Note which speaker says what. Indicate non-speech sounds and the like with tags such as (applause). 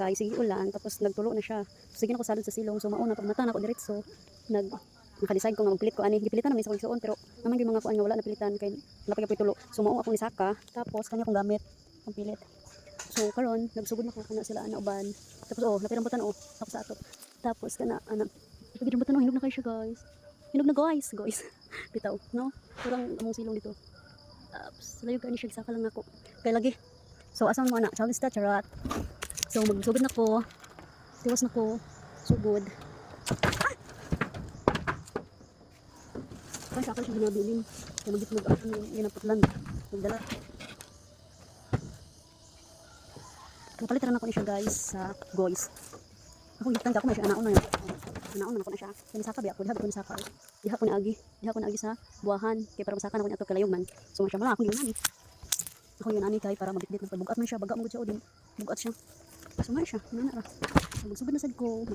Speaker 1: kay sige ulan tapos nagtulo na siya. Sige na ko salod sa silong. So mauna pag mata na ko diretso nag naka-decide ko nga magpilit ko ani gipilitan naman sa kong pero naman yung mga kuan nga wala na pilitan kay napay ko tulo. So mao akong nisaka tapos kanya kong gamit ang pilit. So karon nagsugod na ko kana sila ana uban. Tapos oh napirambutan oh ako ato. Tapos kana ana napirambutan oh hinog na kayo siya guys. Hinog na guys guys. (laughs) Bitaw no. Kurang among silong dito. Tapos layo gani siya saka lang ako. Kay lagi. So asa mo ana challenge ta charat. So magsugod na ko. Tiwas na ko. Sugod. Ay, sa akin siya ginabilin. Kaya magit mag ako yung ginaputlan. Magdala. Napalitan ako ni siya guys sa Goys. Ako gitan ka ako may siya anaon na yun. Anaon na ako na siya. Kaya saka biya ko, diha ko na. Diha ko na agi. Diha ko na agi sa buwahan. Kaya para masaka na ko niya ito kalayuman. So siya mala, ako yun ani. Ako yun ani kay para mabitbit na pagbugat man siya. Baga mo siya o din. Bugat siya. Man siya. Ano na ra. So magsugod na sad ko.